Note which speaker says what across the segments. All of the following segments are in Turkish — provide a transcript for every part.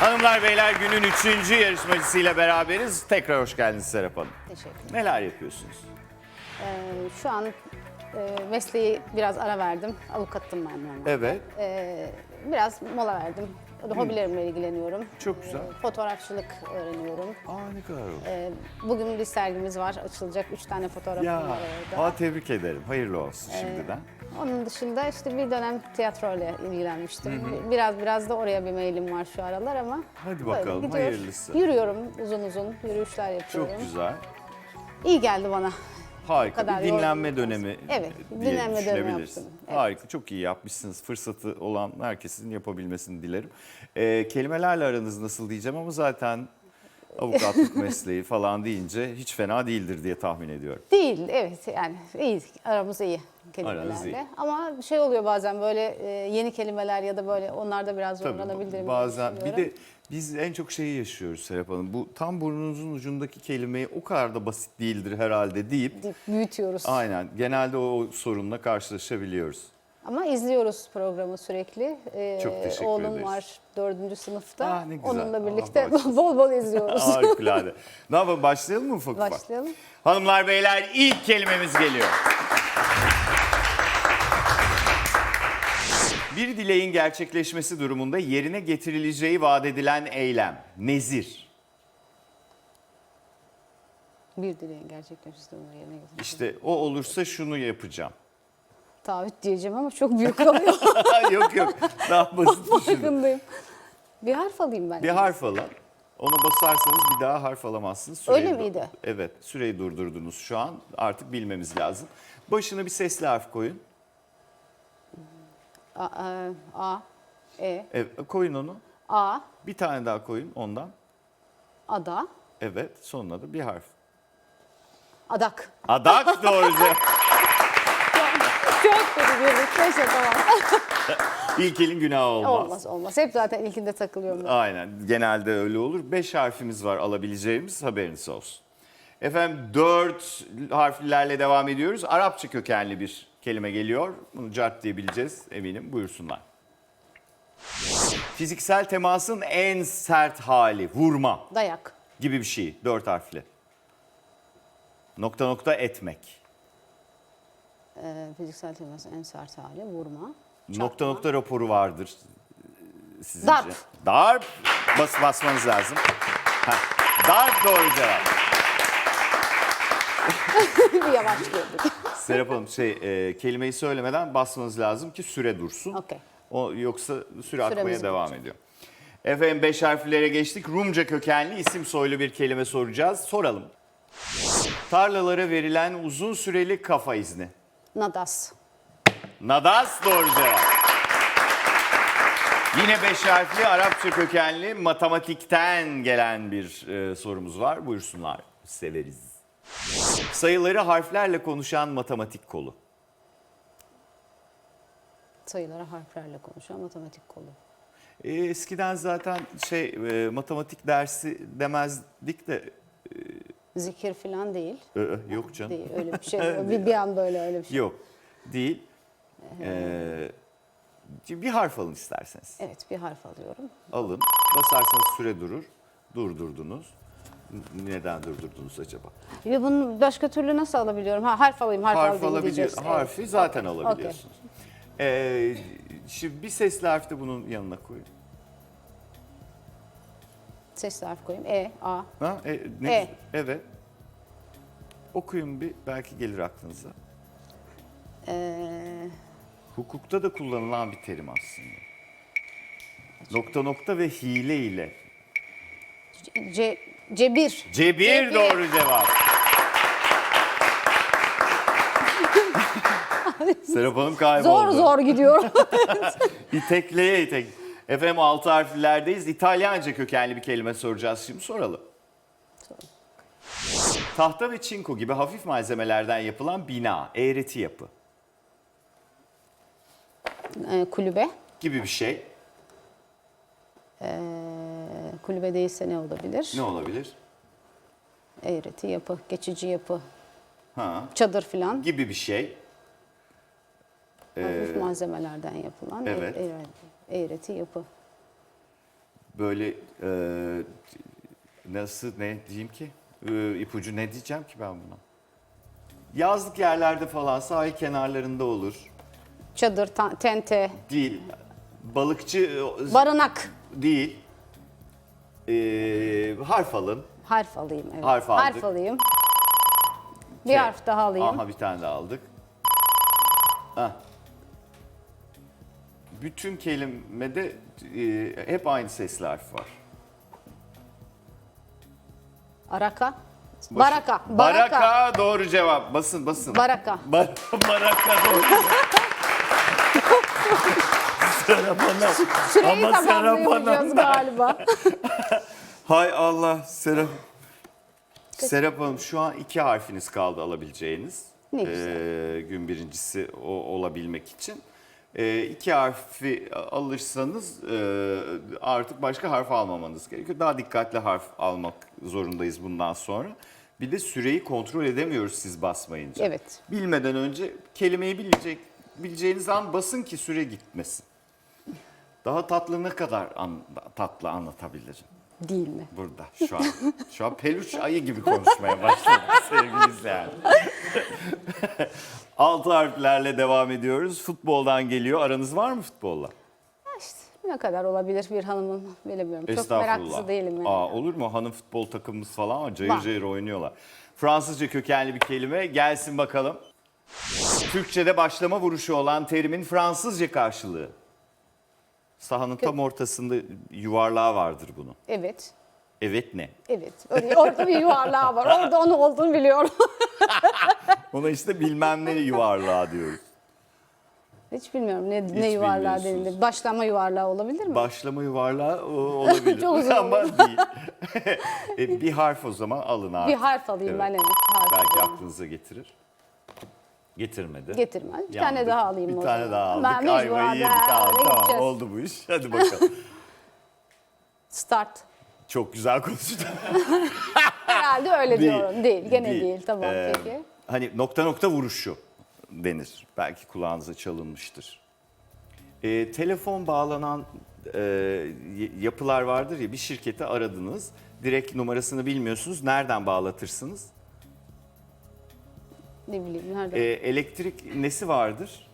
Speaker 1: Hanımlar beyler günün üçüncü yarışmacısıyla beraberiz. Tekrar hoş geldiniz Serap Hanım.
Speaker 2: Teşekkür ederim.
Speaker 1: Neler yapıyorsunuz?
Speaker 2: Ee, şu an e, mesleği biraz ara verdim. Avukattım ben normalde.
Speaker 1: Evet.
Speaker 2: Ee, biraz mola verdim. Hobilerimle ilgileniyorum.
Speaker 1: Çok güzel.
Speaker 2: Ee, fotoğrafçılık öğreniyorum.
Speaker 1: Aa ne kadar oldu.
Speaker 2: Ee, bugün bir sergimiz var. Açılacak. Üç tane fotoğrafım
Speaker 1: Ya,
Speaker 2: var orada.
Speaker 1: aa, tebrik ederim. Hayırlı olsun şimdiden.
Speaker 2: Onun dışında işte bir dönem tiyatroyla ilgilenmiştim. Biraz biraz da oraya bir mailim var şu aralar ama.
Speaker 1: Hadi bakalım,
Speaker 2: gidiyor.
Speaker 1: hayırlısı.
Speaker 2: Yürüyorum uzun uzun. Yürüyüşler yapıyorum.
Speaker 1: Çok güzel.
Speaker 2: İyi geldi bana.
Speaker 1: Harika.
Speaker 2: kadar
Speaker 1: Bir dinlenme dönemi.
Speaker 2: Evet,
Speaker 1: diye
Speaker 2: dinlenme dönemi
Speaker 1: düşünebiliriz.
Speaker 2: yaptım. Evet.
Speaker 1: Harika. Çok iyi yapmışsınız. Fırsatı olan herkesin yapabilmesini dilerim. Ee, kelimelerle aranız nasıl diyeceğim ama zaten avukatlık mesleği falan deyince hiç fena değildir diye tahmin ediyorum.
Speaker 2: Değil, evet yani iyi, aramız iyi
Speaker 1: Aranız iyi.
Speaker 2: kelimelerle. Ama şey oluyor bazen böyle e, yeni kelimeler ya da böyle onlarda biraz
Speaker 1: Tabii
Speaker 2: zorlanabildiğimi
Speaker 1: bazen bir
Speaker 2: düşünüyorum.
Speaker 1: de biz en çok şeyi yaşıyoruz Serap Hanım. Bu tam burnunuzun ucundaki kelimeyi o kadar da basit değildir herhalde deyip
Speaker 2: Deyip büyütüyoruz.
Speaker 1: aynen genelde o sorunla karşılaşabiliyoruz.
Speaker 2: Ama izliyoruz programı sürekli. Ee,
Speaker 1: Çok teşekkür
Speaker 2: Oğlum
Speaker 1: ederiz.
Speaker 2: var dördüncü sınıfta.
Speaker 1: Ah, ne güzel.
Speaker 2: Onunla
Speaker 1: Allah
Speaker 2: birlikte
Speaker 1: bağışlasın.
Speaker 2: bol bol izliyoruz.
Speaker 1: Harikulade. ne yapalım başlayalım mı ufak ufak?
Speaker 2: Başlayalım.
Speaker 1: Hanımlar beyler ilk kelimemiz geliyor. Bir dileğin gerçekleşmesi durumunda yerine getirileceği vaat edilen eylem. Nezir.
Speaker 2: Bir dileğin gerçekleşmesi durumunda yerine getirmek.
Speaker 1: İşte o olursa şunu yapacağım.
Speaker 2: Taahhüt diyeceğim ama çok büyük kalıyor.
Speaker 1: yok yok daha basit düşünün.
Speaker 2: Farkındayım. Bir harf alayım ben.
Speaker 1: Bir harf alın. Onu basarsanız bir daha harf alamazsınız.
Speaker 2: Öyle miydi?
Speaker 1: Evet süreyi durdurdunuz şu an. Artık bilmemiz lazım. Başına bir sesli harf koyun.
Speaker 2: A, A, A, E,
Speaker 1: Evet, koyun onu.
Speaker 2: A,
Speaker 1: Bir tane daha koyun ondan.
Speaker 2: Ada,
Speaker 1: Evet sonuna da bir harf.
Speaker 2: Adak.
Speaker 1: Adak doğru cevap.
Speaker 2: Çok kötü bir Neyse tamam.
Speaker 1: İlk elin günahı olmaz.
Speaker 2: olmaz olmaz. Hep zaten ilkinde takılıyorum ben.
Speaker 1: Aynen genelde öyle olur. Beş harfimiz var alabileceğimiz haberiniz olsun. Efendim dört harflilerle devam ediyoruz. Arapça kökenli bir kelime geliyor. Bunu cart diyebileceğiz eminim. Buyursunlar. Fiziksel temasın en sert hali vurma
Speaker 2: Dayak.
Speaker 1: gibi bir şey. Dört harfli. Nokta nokta etmek.
Speaker 2: Ee, fiziksel teması en sert hali vurma.
Speaker 1: Nokta nokta raporu vardır e, sizince.
Speaker 2: Darp.
Speaker 1: Darp. Bas, basmanız lazım. Heh. Darp doğru cevap.
Speaker 2: bir yavaş girdik.
Speaker 1: Serap Hanım şey, e, kelimeyi söylemeden basmanız lazım ki süre dursun.
Speaker 2: Okey.
Speaker 1: O yoksa süre akmaya
Speaker 2: Süremiz
Speaker 1: devam
Speaker 2: bitecek.
Speaker 1: ediyor. Efendim beş harflere geçtik. Rumca kökenli isim soylu bir kelime soracağız. Soralım. Tarlalara verilen uzun süreli kafa izni.
Speaker 2: Nadas.
Speaker 1: Nadas doğru cevap. Yine beş harfli Arapça kökenli matematikten gelen bir e, sorumuz var. Buyursunlar. Severiz. Sayıları harflerle konuşan matematik kolu.
Speaker 2: Sayılara harflerle konuşan matematik kolu.
Speaker 1: E, eskiden zaten şey e, matematik dersi demezdik de
Speaker 2: Zikir falan değil.
Speaker 1: e, e, yok canım.
Speaker 2: Değil öyle bir şey. bir, bir an böyle öyle bir şey.
Speaker 1: Yok değil. E, bir harf alın isterseniz.
Speaker 2: Evet bir harf alıyorum.
Speaker 1: Alın. Basarsanız süre durur. Durdurdunuz. Neden durdurdunuz acaba?
Speaker 2: Ve bunu başka türlü nasıl alabiliyorum? Ha harf alayım, harf,
Speaker 1: Harf
Speaker 2: alayım
Speaker 1: alabiliyor.
Speaker 2: diyeceğiz. Evet.
Speaker 1: Harfi zaten alabiliyorsunuz. Ee, şimdi bir sesli harf de bunun yanına koyun.
Speaker 2: Sesli harf koyayım. E, A.
Speaker 1: Ha? E, ne
Speaker 2: E.
Speaker 1: Evet. Okuyun bir belki gelir aklınıza.
Speaker 2: Ee,
Speaker 1: Hukukta da kullanılan bir terim aslında. Nokta nokta ve hile ile.
Speaker 2: C, cebir.
Speaker 1: Cebir doğru cevap. Serap Hanım kayboldu.
Speaker 2: Zor zor gidiyorum.
Speaker 1: İtekleye itek. Efendim altı harflerdeyiz. İtalyanca kökenli bir kelime soracağız şimdi soralım. Tahta ve çinko gibi hafif malzemelerden yapılan bina, eğreti yapı
Speaker 2: Ee, kulübe.
Speaker 1: gibi bir şey.
Speaker 2: Ee, kulübe değilse ne olabilir?
Speaker 1: Ne olabilir?
Speaker 2: Eğreti yapı, geçici yapı,
Speaker 1: Ha,
Speaker 2: çadır filan.
Speaker 1: gibi bir şey.
Speaker 2: Hafif malzemelerden yapılan
Speaker 1: evet.
Speaker 2: e- e- eğreti yapı.
Speaker 1: böyle e, nasıl ne diyeyim ki? E, ipucu ne diyeceğim ki ben buna? Yazlık yerlerde falan sahil kenarlarında olur.
Speaker 2: Çadır, ta- tente,
Speaker 1: Değil. Balıkçı e,
Speaker 2: barınak.
Speaker 1: değil. E, harf alın.
Speaker 2: Harf alayım evet.
Speaker 1: Harf aldık.
Speaker 2: Harf alayım. Bir
Speaker 1: K.
Speaker 2: harf daha alayım.
Speaker 1: Aha bir tane daha aldık. Hah. Bütün kelimede e, hep aynı sesli harf var.
Speaker 2: Araka.
Speaker 1: Başı-
Speaker 2: Baraka. Baraka.
Speaker 1: Baraka doğru cevap. Basın basın.
Speaker 2: Baraka.
Speaker 1: Bar baraka doğru. Serap Hanım.
Speaker 2: Süreyi
Speaker 1: Ama Serap
Speaker 2: tamamlayamayacağız
Speaker 1: Hanım.
Speaker 2: galiba.
Speaker 1: Hay Allah Serap. Serap Hanım şu an iki harfiniz kaldı alabileceğiniz.
Speaker 2: Ne güzel.
Speaker 1: Ee, gün birincisi o olabilmek için. Ee, iki harfi alırsanız e, artık başka harf almamanız gerekiyor. Daha dikkatli harf almak zorundayız bundan sonra. Bir de süreyi kontrol edemiyoruz siz basmayınca.
Speaker 2: Evet.
Speaker 1: Bilmeden önce kelimeyi bilecek bileceğiniz an basın ki süre gitmesin. Daha tatlı ne kadar an- tatlı anlatabilirim
Speaker 2: Değil mi?
Speaker 1: burada şu an. Şu an peluş ayı gibi konuşmaya başladım sevgili izleyen. Altı harflerle devam ediyoruz. Futboldan geliyor. Aranız var mı futbolla?
Speaker 2: İşte ne kadar olabilir bir hanımın bilemiyorum. Çok meraklısı değilim yani.
Speaker 1: Aa, olur mu? Hanım futbol takımımız falan var. Cayır
Speaker 2: Var.
Speaker 1: cayır oynuyorlar. Fransızca kökenli bir kelime. Gelsin bakalım. Türkçe'de başlama vuruşu olan terimin Fransızca karşılığı. Sahanın tam ortasında yuvarlağı vardır bunun.
Speaker 2: Evet.
Speaker 1: Evet ne?
Speaker 2: Evet. Öyle, orada bir yuvarlağı var. Orada onun olduğunu biliyorum.
Speaker 1: Ona işte bilmem ne yuvarlağı diyoruz.
Speaker 2: Hiç bilmiyorum ne, ne yuvarlağı
Speaker 1: bilmiyorsunuz.
Speaker 2: denilir. Başlama yuvarlağı olabilir mi?
Speaker 1: Başlama yuvarlağı o- olabilir
Speaker 2: Çok zor
Speaker 1: ama değil. E, bir harf o zaman alın abi.
Speaker 2: bir harf alayım ben evet. Harf
Speaker 1: Belki
Speaker 2: alayım.
Speaker 1: aklınıza getirir. Getirmedi.
Speaker 2: Getirmez. Bir
Speaker 1: Yandık.
Speaker 2: tane daha alayım
Speaker 1: Bir
Speaker 2: o
Speaker 1: tane
Speaker 2: zaman.
Speaker 1: daha aldık.
Speaker 2: Ben
Speaker 1: Ayvayı yedik.
Speaker 2: daha
Speaker 1: Tamam,
Speaker 2: öyle
Speaker 1: tamam
Speaker 2: gideceğiz.
Speaker 1: oldu bu iş. Hadi bakalım.
Speaker 2: Start.
Speaker 1: Çok güzel konuştun.
Speaker 2: Herhalde öyle
Speaker 1: Değil.
Speaker 2: diyorum. Değil. Gene değil. Tamam
Speaker 1: Ee,
Speaker 2: peki.
Speaker 1: Hani nokta nokta vuruşu denir. Belki kulağınıza çalınmıştır. Ee, telefon bağlanan e, y- yapılar vardır ya bir şirkete aradınız. Direkt numarasını bilmiyorsunuz. Nereden bağlatırsınız?
Speaker 2: Ne bileyim nerede?
Speaker 1: Ee, elektrik nesi vardır?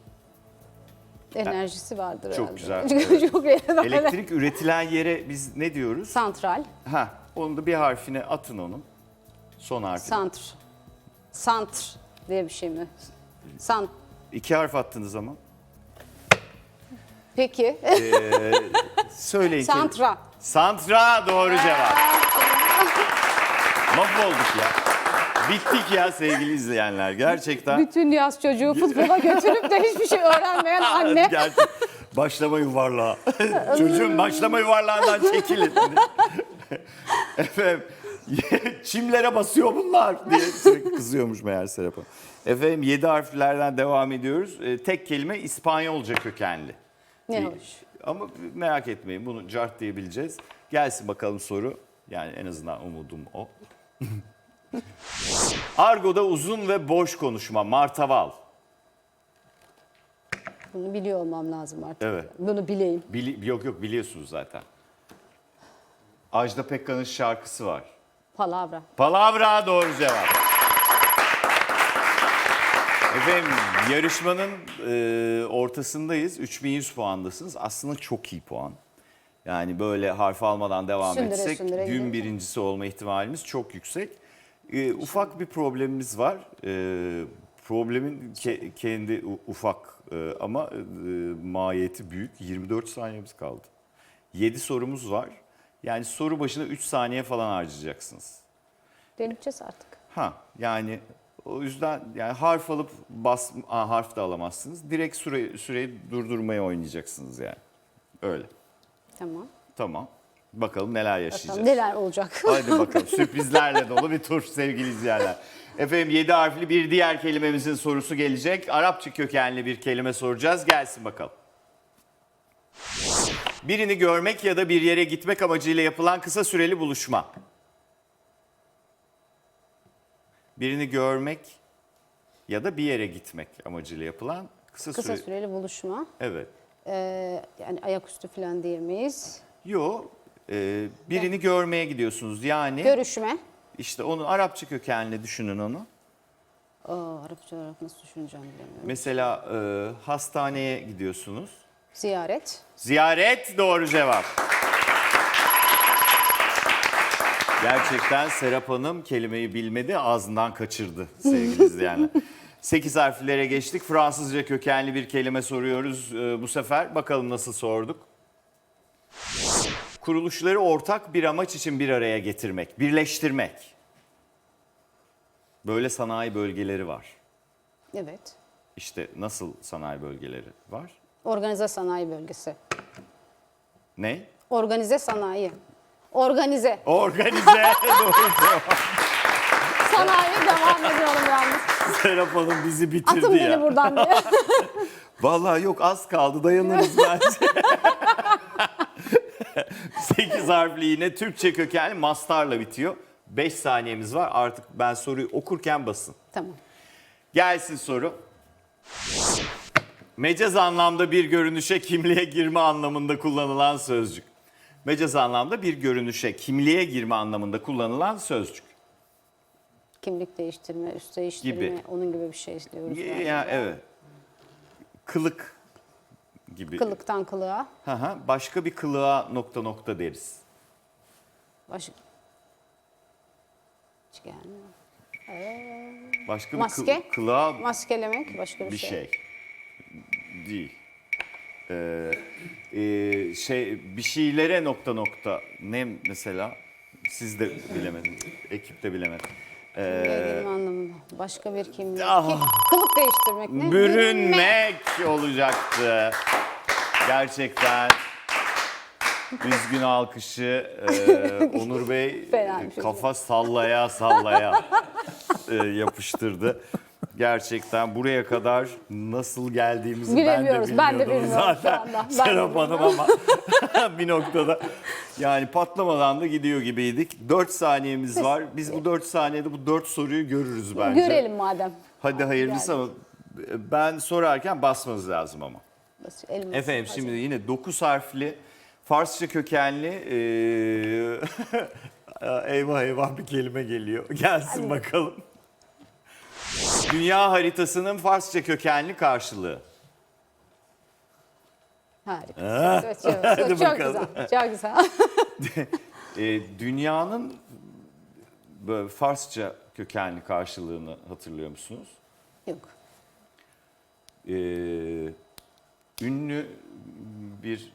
Speaker 2: Enerjisi vardır
Speaker 1: Çok
Speaker 2: herhalde.
Speaker 1: güzel,
Speaker 2: Çok.
Speaker 1: Elektrik üretilen yere biz ne diyoruz?
Speaker 2: Santral.
Speaker 1: Ha, onu da bir harfine atın onun. Son harfini.
Speaker 2: Santr. Santr diye bir şey mi? Sant.
Speaker 1: İki harf attınız ama.
Speaker 2: Peki.
Speaker 1: Söyleyin.
Speaker 2: Santra.
Speaker 1: Santra doğru cevap. Mahvolduk ya. Bittik ya sevgili izleyenler gerçekten.
Speaker 2: Bütün yaz çocuğu futbola götürüp de hiçbir şey öğrenmeyen anne.
Speaker 1: Gerçek. Başlama yuvarlağı. Çocuğum başlama yuvarlağından çekilin. Efendim çimlere basıyor bunlar diye sürekli kızıyormuş meğer Serap Hanım. Efendim yedi harflerden devam ediyoruz. Ee, tek kelime İspanyolca kökenli.
Speaker 2: Ne
Speaker 1: Ee,
Speaker 2: hoş.
Speaker 1: Ama merak etmeyin bunu cart diyebileceğiz. Gelsin bakalım soru. Yani en azından umudum o. Argo'da uzun ve boş konuşma. Martaval.
Speaker 2: Bunu biliyor olmam lazım artık.
Speaker 1: Evet.
Speaker 2: Bunu bileyim.
Speaker 1: Bili- yok yok biliyorsunuz zaten. Ajda Pekkan'ın şarkısı var.
Speaker 2: Palavra.
Speaker 1: Palavra doğru cevap. Efendim yarışmanın e, ortasındayız. 3100 puandasınız. Aslında çok iyi puan. Yani böyle harf almadan devam
Speaker 2: Sündüre
Speaker 1: etsek
Speaker 2: sündüre
Speaker 1: gün birincisi olma ihtimalimiz çok yüksek. E, ufak bir problemimiz var. E, problemin ke- kendi ufak e, ama e, mahiyeti büyük. 24 saniyemiz kaldı. 7 sorumuz var. Yani soru başına 3 saniye falan harcayacaksınız.
Speaker 2: Deneyeceğiz artık.
Speaker 1: Ha yani o yüzden yani harf alıp bas Aa, harf de alamazsınız. Direkt süre, süreyi durdurmaya oynayacaksınız yani. Öyle.
Speaker 2: Tamam.
Speaker 1: Tamam. Bakalım neler yaşayacağız.
Speaker 2: Bakalım neler olacak.
Speaker 1: Hadi bakalım sürprizlerle dolu bir tur sevgili izleyenler. Efendim 7 harfli bir diğer kelimemizin sorusu gelecek. Arapça kökenli bir kelime soracağız. Gelsin bakalım. Birini görmek ya da bir yere gitmek amacıyla yapılan kısa süreli buluşma. Birini görmek ya da bir yere gitmek amacıyla yapılan kısa,
Speaker 2: Kısa
Speaker 1: süre.
Speaker 2: süreli buluşma.
Speaker 1: Evet.
Speaker 2: Ee, yani ayaküstü falan diyemeyiz.
Speaker 1: Yo Ee, birini görmeye gidiyorsunuz. Yani
Speaker 2: Görüşme.
Speaker 1: işte onun Arapça kökenli düşünün onu.
Speaker 2: Aa, Arapça olarak nasıl düşüneceğim bilemiyorum.
Speaker 1: Mesela e, hastaneye gidiyorsunuz.
Speaker 2: Ziyaret.
Speaker 1: Ziyaret doğru cevap. Gerçekten Serap Hanım kelimeyi bilmedi, ağzından kaçırdı sevgili izleyenler. 8 harflere geçtik. Fransızca kökenli bir kelime soruyoruz e, bu sefer. Bakalım nasıl sorduk. Kuruluşları ortak bir amaç için bir araya getirmek, birleştirmek. Böyle sanayi bölgeleri var.
Speaker 2: Evet.
Speaker 1: İşte nasıl sanayi bölgeleri var?
Speaker 2: Organize sanayi bölgesi.
Speaker 1: Ne?
Speaker 2: Organize sanayi. Organize.
Speaker 1: Organize.
Speaker 2: Sanayi devam ediyorum yalnız.
Speaker 1: Serap Hanım bizi bitirdi
Speaker 2: Atın
Speaker 1: ya.
Speaker 2: beni buradan diye.
Speaker 1: Vallahi yok az kaldı dayanırız bence. 8 harfli yine Türkçe kökenli mastarla bitiyor. 5 saniyemiz var artık ben soruyu okurken basın.
Speaker 2: tamam.
Speaker 1: Gelsin soru. Mecaz anlamda bir görünüşe kimliğe girme anlamında kullanılan sözcük. Mecaz anlamda bir görünüşe kimliğe girme anlamında kullanılan sözcük.
Speaker 2: Kimlik değiştirme, üst değiştirme,
Speaker 1: Gibi.
Speaker 2: onun gibi bir şey istiyoruz.
Speaker 1: Ya,
Speaker 2: galiba.
Speaker 1: evet. Kılık gibi.
Speaker 2: Kılıktan kılığa.
Speaker 1: Hı hı. Başka bir kılığa nokta nokta deriz.
Speaker 2: Baş... Hiç gelmiyor.
Speaker 1: Başka bir
Speaker 2: Maske.
Speaker 1: kıl- kılığa
Speaker 2: Maskelemek başka bir,
Speaker 1: bir şey. Değil. Ee, e, şey bir şeylere nokta nokta ne mesela siz de bilemediniz ekip de bilemedi.
Speaker 2: Anlamında. Başka bir kimlik.
Speaker 1: ah.
Speaker 2: Kılık değiştirmek ne?
Speaker 1: Bürünmek olacaktı. Gerçekten üzgün alkışı e, Onur Bey
Speaker 2: Fena bir şey
Speaker 1: kafa sallaya sallaya e, yapıştırdı. Gerçekten buraya kadar nasıl geldiğimizi ben de
Speaker 2: Bilemiyoruz. Ben de
Speaker 1: bilmiyordum
Speaker 2: bilmiyorum şu
Speaker 1: zaten.
Speaker 2: anda. Ben de
Speaker 1: Serap Hanım ama bir noktada yani patlamadan da gidiyor gibiydik. 4 saniyemiz var. Biz bu 4 saniyede bu 4 soruyu görürüz bence.
Speaker 2: Görelim madem.
Speaker 1: Hadi hayırlısı ama ben sorarken basmanız lazım ama.
Speaker 2: Elmas.
Speaker 1: Efendim şimdi yine 9 harfli Farsça kökenli eee, eyvah eyvah bir kelime geliyor. Gelsin bakalım. Dünya haritasının Farsça kökenli karşılığı.
Speaker 2: Harika. Evet, çok,
Speaker 1: hadi
Speaker 2: çok
Speaker 1: bakalım.
Speaker 2: güzel. Çok güzel.
Speaker 1: Eee, dünyanın böyle Farsça kökenli karşılığını hatırlıyor musunuz?
Speaker 2: Yok.
Speaker 1: Ee, ünlü bir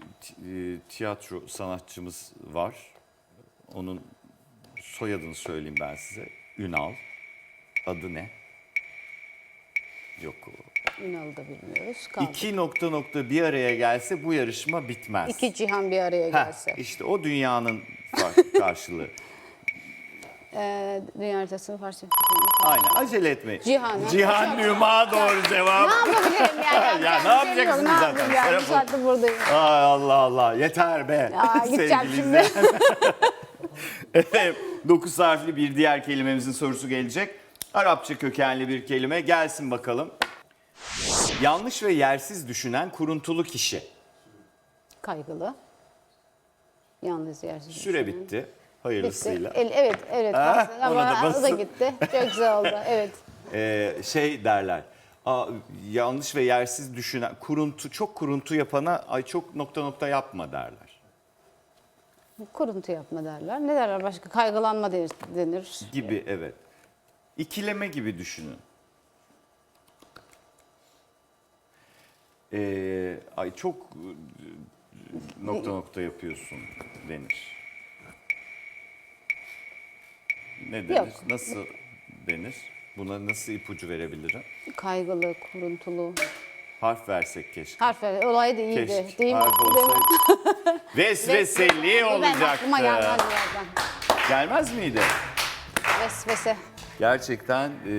Speaker 1: e, tiyatro sanatçımız var. Onun soyadını söyleyeyim ben size. Ünal. Adı ne? Yok.
Speaker 2: Ünal'ı da bilmiyoruz. Kaldı. İki,
Speaker 1: İki nokta nokta bir araya gelse bu yarışma bitmez.
Speaker 2: cihan bir araya
Speaker 1: Heh,
Speaker 2: gelse.
Speaker 1: işte o dünyanın karşılığı.
Speaker 2: Ee, dünya haritasını Farsça.
Speaker 1: Aynen acele etmeyin.
Speaker 2: Cihan.
Speaker 1: Cihan Nüma doğru cevap.
Speaker 2: Ne yapabilirim yani?
Speaker 1: Ya ne yapacaksınız
Speaker 2: Ne
Speaker 1: zaten?
Speaker 2: yapayım yani? Bir saattir buradayım.
Speaker 1: Ay Allah Allah yeter be.
Speaker 2: Ya gideceğim şimdi.
Speaker 1: Efendim 9 harfli bir diğer kelimemizin sorusu gelecek. Arapça kökenli bir kelime gelsin bakalım. Yanlış ve yersiz düşünen kuruntulu kişi.
Speaker 2: Kaygılı. Yalnız yersiz.
Speaker 1: Süre
Speaker 2: düşünen.
Speaker 1: bitti.
Speaker 2: Bitti.
Speaker 1: Hayırlısıyla.
Speaker 2: El, evet, evet.
Speaker 1: Ona da
Speaker 2: ama o da
Speaker 1: basın.
Speaker 2: gitti. Çok güzel oldu. Evet.
Speaker 1: Ee, şey derler. Aa, yanlış ve yersiz düşünen, kuruntu, çok kuruntu yapana ay çok nokta nokta yapma derler.
Speaker 2: Kuruntu yapma derler. Ne derler başka? Kaygılanma denir.
Speaker 1: Gibi evet. İkileme gibi düşünün. Ee, ay çok e, nokta nokta yapıyorsun denir. Ne denir?
Speaker 2: Yok.
Speaker 1: Nasıl denir? Buna nasıl ipucu verebilirim?
Speaker 2: Kaygılı, kuruntulu.
Speaker 1: Harf versek keşke.
Speaker 2: Harf ver. Olay da iyiydi.
Speaker 1: Keşke
Speaker 2: Değil mi?
Speaker 1: harf olsaydı. Vesveseli
Speaker 2: Ben
Speaker 1: olacaktı.
Speaker 2: aklıma gelmez birazdan.
Speaker 1: Gelmez miydi?
Speaker 2: Vesvese.
Speaker 1: Gerçekten e,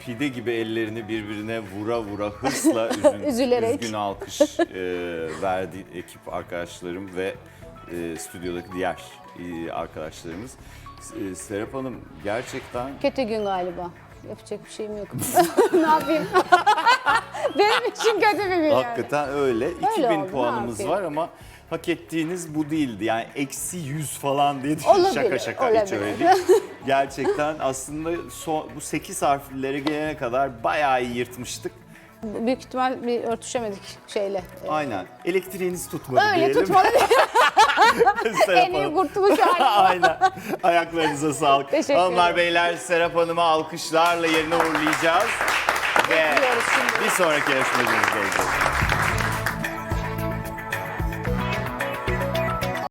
Speaker 1: pide gibi ellerini birbirine vura vura hırsla üzün,
Speaker 2: Üzülerek.
Speaker 1: üzgün alkış e, verdi ekip arkadaşlarım ve e, stüdyodaki diğer e, arkadaşlarımız. E, Serap Hanım gerçekten
Speaker 2: Kötü gün galiba. Yapacak bir şeyim yok. ne yapayım? Benim için kötü bir gün yani.
Speaker 1: Hakikaten öyle. 2000
Speaker 2: oldu, ne
Speaker 1: puanımız
Speaker 2: yapayım?
Speaker 1: var ama hak ettiğiniz bu değildi. Yani eksi 100 falan diye
Speaker 2: Olabilir,
Speaker 1: şaka şaka hiç
Speaker 2: olabilir.
Speaker 1: öyle değil. Gerçekten aslında son, bu 8 harflilere gelene kadar bayağı iyi yırtmıştık.
Speaker 2: Büyük ihtimal bir örtüşemedik şeyle.
Speaker 1: Aynen. Elektriğiniz tutmadı
Speaker 2: Öyle
Speaker 1: diyelim.
Speaker 2: tutmalı.
Speaker 1: Serap
Speaker 2: en iyi
Speaker 1: Hanım.
Speaker 2: kurtuluş hali.
Speaker 1: Aynen. Ayaklarınıza sağlık.
Speaker 2: Teşekkür
Speaker 1: Hanımlar beyler Serap Hanım'ı alkışlarla yerine uğurlayacağız. Ve
Speaker 2: Bekliyoruz şimdi.
Speaker 1: bir sonraki yarışmacımız gelecek.